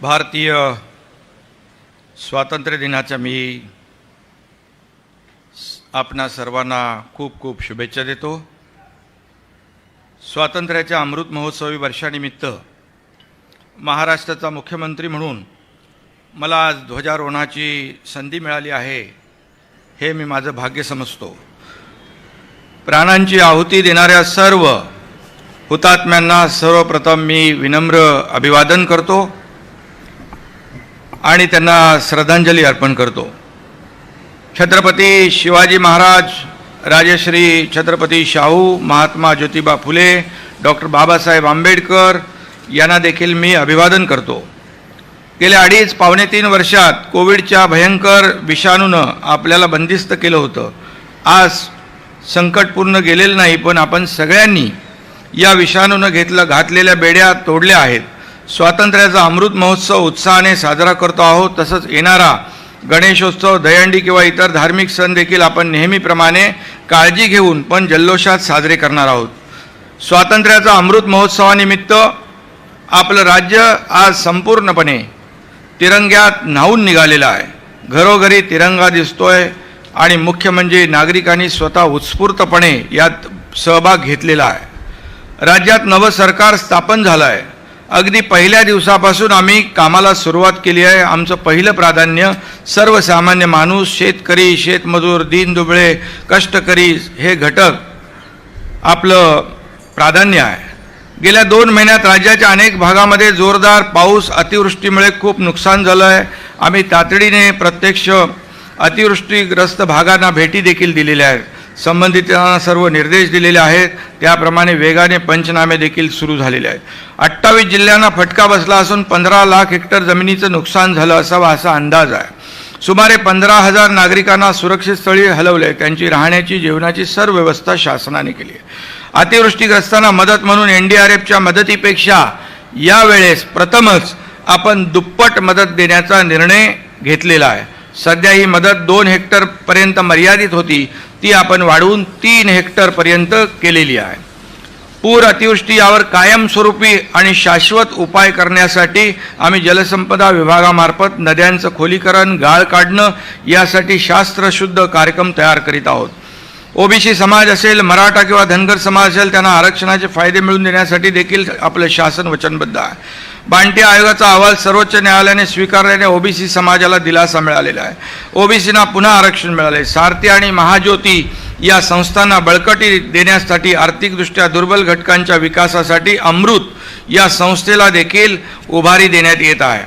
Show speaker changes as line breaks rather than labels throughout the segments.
भारतीय स्वातंत्र्य दिनाच्या मी आपणा सर्वांना खूप खूप शुभेच्छा देतो. स्वातंत्र्याच्या अमृत महोत्सवी वर्षानिमित्त महाराष्ट्राचा मुख्यमंत्री म्हणून मला आज ध्वजारोहणाची संधी मिळाली आहे हे मी माझं भाग्य समजतो. प्राणांची आहुती देणाऱ्या सर्व हुतात्म्यांना सर्वप्रथम मी विनम्र अभिवादन करतो. आणि त्यांना श्रद्धांजली अर्पण करतो. छत्रपती शिवाजी महाराज राजश्री छत्रपती शाहू महात्मा ज्योतिबा फुले डॉक्टर बाबासाहेब आंबेडकर यांना देखील मी अभिवादन करतो. गेल्या अडीच पावणे तीन वर्षात कोविडच्या भयंकर विषाणूनं आपल्याला बंदिस्त केलं होतं. आज संकट पूर्ण गेलेलं नाही पण आपण सगळ्यांनी या विषाणूनं घेतलं घातलेल्या बेड्या तोडल्या आहेत. स्वातंत्र्याचा अमृत महोत्सव उत्साहाने साजरा करतो आहोत. तसंच येणारा गणेशोत्सव दहीहंडी किंवा इतर धार्मिक सण देखील आपण नेहमीप्रमाणे काळजी घेऊन पण जल्लोषात साजरे करणार आहोत. स्वातंत्र्याचा अमृत महोत्सवानिमित्त आपलं राज्य आज संपूर्णपणे तिरंग्यात न्हावून निघालेलं आहे. घरोघरी तिरंगा दिसतोय आणि मुख्य म्हणजे नागरिकांनी स्वतः उत्स्फूर्तपणे यात सहभाग घेतलेला आहे. राज्यात नवं सरकार स्थापन झालं आहे अगदी पहिल्या दिवसापासून आम्ही कामाला सुरुवात केली आहे. आमचं पहिलं प्राधान्य सर्वसामान्य माणूस शेतकरी शेतमजूर दीनदुबळे कष्टकरी हे घटक आपलं प्राधान्य आहे. गेल्या दोन महिन्यात राज्याच्या अनेक भागामध्ये जोरदार पाऊस अतिवृष्टीमुळे खूप नुकसान झालं आहे. आम्ही तातडीने प्रत्यक्ष अतिवृष्टीग्रस्त भागांना भेटी देखील दिलेल्या आहेत. संबंधितांना सर्व निर्देश दिलेले आहेत. त्याप्रमाणे वेगाने पंचनामे देखील सुरू झालेले आहेत. अठ्ठावीस जिल्ह्यांना फटका बसला असून पंधरा लाख हेक्टर जमिनीचं नुकसान झालं असावं असा अंदाज आहे. सुमारे पंधरा हजार नागरिकांना सुरक्षित स्थळी हलवले त्यांची राहण्याची जेवणाची सर्व व्यवस्था शासनाने केली आहे. अतिवृष्टीग्रस्तांना मदत म्हणून एन डी आर एफच्या मदतीपेक्षा यावेळेस प्रथमच आपण दुप्पट मदत देण्याचा निर्णय घेतलेला आहे. सध्या ही मदत दोन हेक्टरपर्यंत मर्यादित होती ती आपण वाढवून तीन हेक्टरपर्यंत केलेली आहे. पूर अतिवृष्टी यावर कायमस्वरूपी आणि शाश्वत उपाय करण्यासाठी आम्ही जलसंपदा विभागामार्फत नद्यांचं खोलीकरण गाळ काढणं यासाठी शास्त्रशुद्ध कार्यक्रम तयार करीत आहोत. ओबीसी समाज असेल मराठा किंवा धनगर समाज असेल त्यांना आरक्षणाचे फायदे मिळवून देण्यासाठी देखील आपलं शासन वचनबद्ध आहे. बांटी आयोगाचा अहवाल सर्वोच्च न्यायालयाने स्वीकारल्याने ओबीसी समाजाला दिलासा मिळालेला आहे. ओबीसीना पुन्हा आरक्षण मिळाले सारथी आणि महाज्योती या संस्थांना बळकटी देण्यासाठी आर्थिकदृष्ट्या दुर्बल घटकांच्या विकासासाठी अमृत या संस्थेला देखील उभारी देण्यात येत आहे.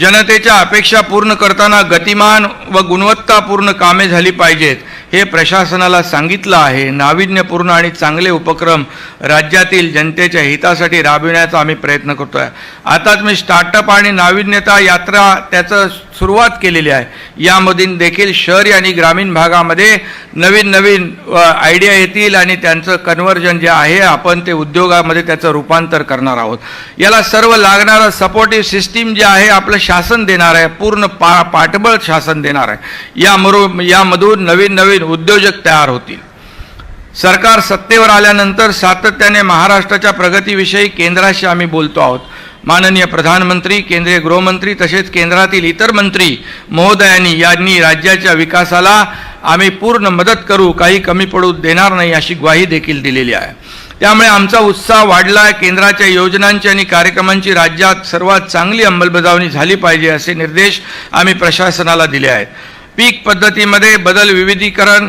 जनतेच्या अपेक्षा पूर्ण करताना गतिमान व गुणवत्तापूर्ण कामे झाली पाहिजेत. हे प्रशासनाला सांगितलं आहे. नाविन्यपूर्ण आणि चांगले उपक्रम राज्यातील जनतेच्या हितासाठी राबविण्याचा आम्ही प्रयत्न करतो आहे आताच मी स्टार्टअप आणि नाविन्यता यात्रा त्याचं सुरुवात केलेली आहे. यामधून देखील शहरी आणि ग्रामीण भागामध्ये नवीन नवीन आयडिया येतील आणि त्यांचं कन्व्हर्जन जे आहे आपण ते उद्योगामध्ये त्याचं रूपांतर करणार आहोत. याला सर्व लागणारं सपोर्टिव्ह सिस्टीम जे आहे आपलं शासन देणार आहे. पूर्ण पा पाठबळ शासन देणार आहे. यामरू यामधून नवीन नवीन उद्योजक तयार होतील. सरकार सत्तेवर आल्यानंतर सातत्याने महाराष्ट्राच्या प्रगतीविषयी केंद्राशी आम्ही बोलतो आहोत. माननीय प्रधानमंत्री केंद्रीय गृहमंत्री तसेच केंद्रातील इतर मंत्री महोदयांनी यांनी राज्याच्या विकासाला आम्ही पूर्ण मदत करू काही कमी पडू देणार नाही अशी ग्वाही देखील दिलेली आहे. त्यामुळे आमचा उत्साह वाढला आहे केंद्राच्या योजनांची आणि कार्यक्रमांची राज्यात सर्वात चांगली अंमलबजावणी झाली पाहिजे असे निर्देश आम्ही प्रशासनाला दिले आहेत. पीक पद्धतीमध्ये बदल विविधीकरण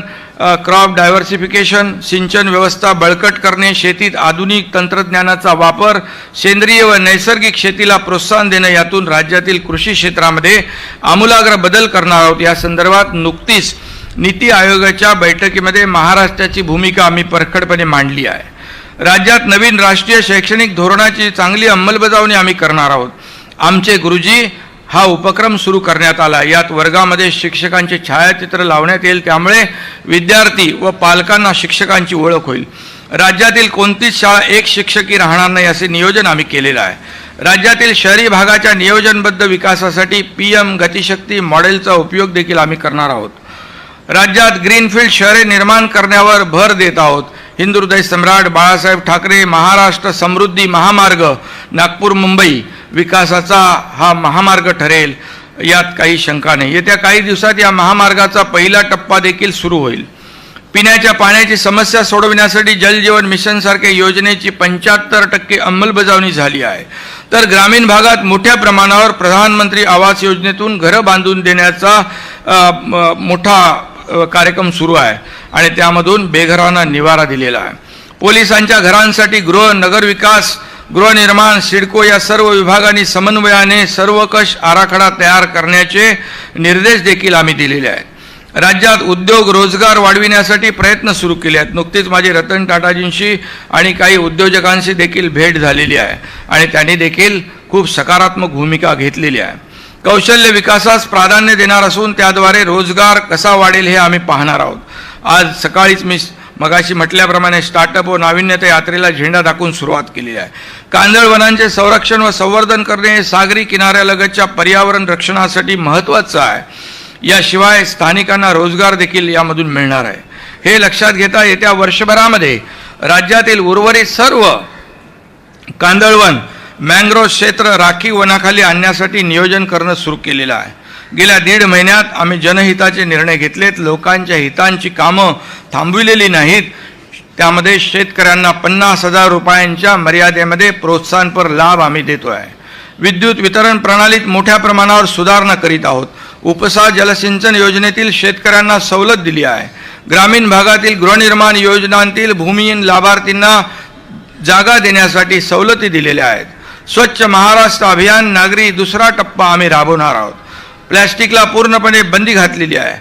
क्रॉप डायव्हर्सिफिकेशन सिंचन व्यवस्था बळकट करणे शेतीत आधुनिक तंत्रज्ञानाचा वापर सेंद्रिय व नैसर्गिक शेतीला प्रोत्साहन देणं यातून राज्यातील कृषी क्षेत्रामध्ये आमूलाग्र बदल करणार आहोत. या संदर्भात नुकतीच नीती आयोगाच्या बैठकीमध्ये महाराष्ट्राची भूमिका आम्ही परखडपणे मांडली आहे. राज्यात नवीन राष्ट्रीय शैक्षणिक धोरणाची चांगली अंमलबजावणी आम्ही करणार आहोत. आमचे गुरुजी हा उपक्रम सुरू करण्यात आला. यात वर्गामध्ये शिक्षकांचे छायाचित्र लावण्यात येईल. त्यामुळे विद्यार्थी व पालकांना शिक्षकांची ओळख होईल. राज्यातील कोणतीच शाळा एक शिक्षकी राहणार नाही असे नियोजन आम्ही केलेलं आहे. राज्यातील शहरी भागाच्या नियोजनबद्ध विकासासाठी पी एम गतिशक्ती मॉडेलचा उपयोग देखील आम्ही करणार आहोत. राज्यात ग्रीनफील्ड शहरे निर्माण करण्यावर भर देत आहोत. हिंदुहृदय सम्राट बाळासाहेब ठाकरे महाराष्ट्र समृद्धी महामार्ग नागपूर मुंबई विकासाचा हा महामार्ग ठरेल यात काही शंका नाही. येत्या काही दिवसात या महामार्गाचा पहिला टप्पा देखील सुरू होईल. पिण्याच्या पाण्याची समस्या सोडविण्यासाठी जलजीवन मिशनसारख्या योजनेची पंच्याहत्तर टक्के अंमलबजावणी झाली आहे. तर ग्रामीण भागात मोठ्या प्रमाणावर प्रधानमंत्री आवास योजनेतून घरं बांधून देण्याचा मोठा कार्यक्रम सुरू आहे आणि त्यामधून बेघरांना निवारा दिलेला आहे. पोलिसांच्या घरांसाठी गृह नगरविकास गृहनिर्माण सिडको या सर्व विभागांनी समन्वयाने सर्वकष आराखडा तयार करण्याचे निर्देश देखील आम्ही दिलेले आहेत. राज्यात उद्योग रोजगार वाढविण्यासाठी प्रयत्न सुरू केले आहेत. नुकतीच माझी रतन टाटाजींशी आणि काही उद्योजकांशी देखील भेट झालेली आहे आणि त्यांनी देखील खूप सकारात्मक भूमिका घेतलेली आहे. कौशल्य विकासास प्राधान्य देणार असून त्याद्वारे रोजगार कसा वाढेल हे आम्ही पाहणार आहोत. आज सकाळीच मी मगाशी म्हटल्याप्रमाणे स्टार्टअप व नाविन्यता यात्रेला झेंडा दाखवून सुरुवात केलेली आहे. कांदळवनांचे संरक्षण व संवर्धन करणे हे सागरी किनाऱ्यालगतच्या पर्यावरण रक्षणासाठी महत्त्वाचं आहे. याशिवाय स्थानिकांना रोजगार देखील यामधून मिळणार आहे. हे लक्षात घेता येत्या वर्षभरामध्ये राज्यातील उर्वरित सर्व कांदळवन मँग्रोव्ह क्षेत्र राखीव वनाखाली आणण्यासाठी नियोजन करणं सुरू केलेलं आहे. गेल्या दीड महिन्यात आम्ही जनहिताचे निर्णय घेतलेत. लोकांच्या हितांची कामं थांबविलेली नाहीत. त्यामध्ये शेतकऱ्यांना पन्नास हजार रुपयांच्या मर्यादेमध्ये प्रोत्साहनपर लाभ आम्ही देतो आहे विद्युत वितरण प्रणालीत मोठ्या प्रमाणावर सुधारणा करीत आहोत. उपसा जलसिंचन योजनेतील शेतकऱ्यांना सवलत दिली आहे. ग्रामीण भागातील गृहनिर्माण योजनांतील भूमिहीन लाभार्थींना जागा देण्यासाठी सवलती दिलेल्या आहेत. स्वच्छ महाराष्ट्र अभियान नागरी दुसरा टप्पा आम्ही राबवणार आहोत. प्लॅस्टिकला पूर्णपणे बंदी घातलेली आहे.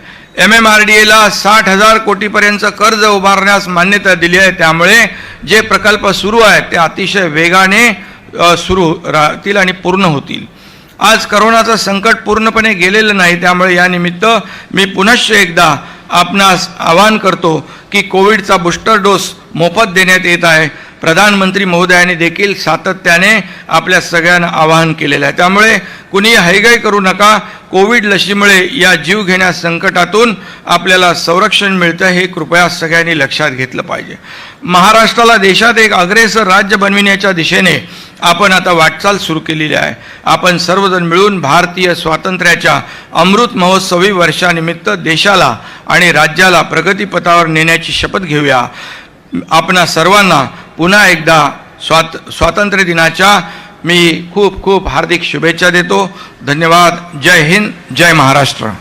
एम एम आर डी एला साठ हजार कोटीपर्यंत कर्ज उभारण्यास मान्यता दिली आहे. त्यामुळे जे प्रकल्प सुरू आहेत ते अतिशय वेगाने सुरू राहतील आणि पूर्ण होतील. आज करोनाचं संकट पूर्णपणे गेलेलं नाही. त्यामुळे यानिमित्त मी पुनश्च एकदा आपणास आवाहन करतो की कोविडचा बूस्टर डोस मोफत देण्यात येत आहे. प्रधानमंत्री महोदयांनी देखील सातत्याने आपल्या सगळ्यांना आवाहन केलेलं आहे. त्यामुळे कुणी हैगाई करू नका. कोविड लशीमुळे या जीव घेण्या संकटातून आपल्याला संरक्षण मिळतं हे कृपया सगळ्यांनी लक्षात घेतलं पाहिजे. महाराष्ट्राला देशात एक अग्रेसर राज्य बनविण्याच्या दिशेने आपण आता वाटचाल सुरू केलेली आहे. आपण सर्वजण मिळून भारतीय स्वातंत्र्याच्या अमृत महोत्सवी वर्षानिमित्त देशाला आणि राज्याला प्रगतीपथावर नेण्याची शपथ घेऊया. आपणा सर्वांना पुन्हा एकदा स्वात स्वातंत्र्य दिनाच्या मी खूप खूप हार्दिक शुभेच्छा देतो. धन्यवाद. जय हिंद जय महाराष्ट्र.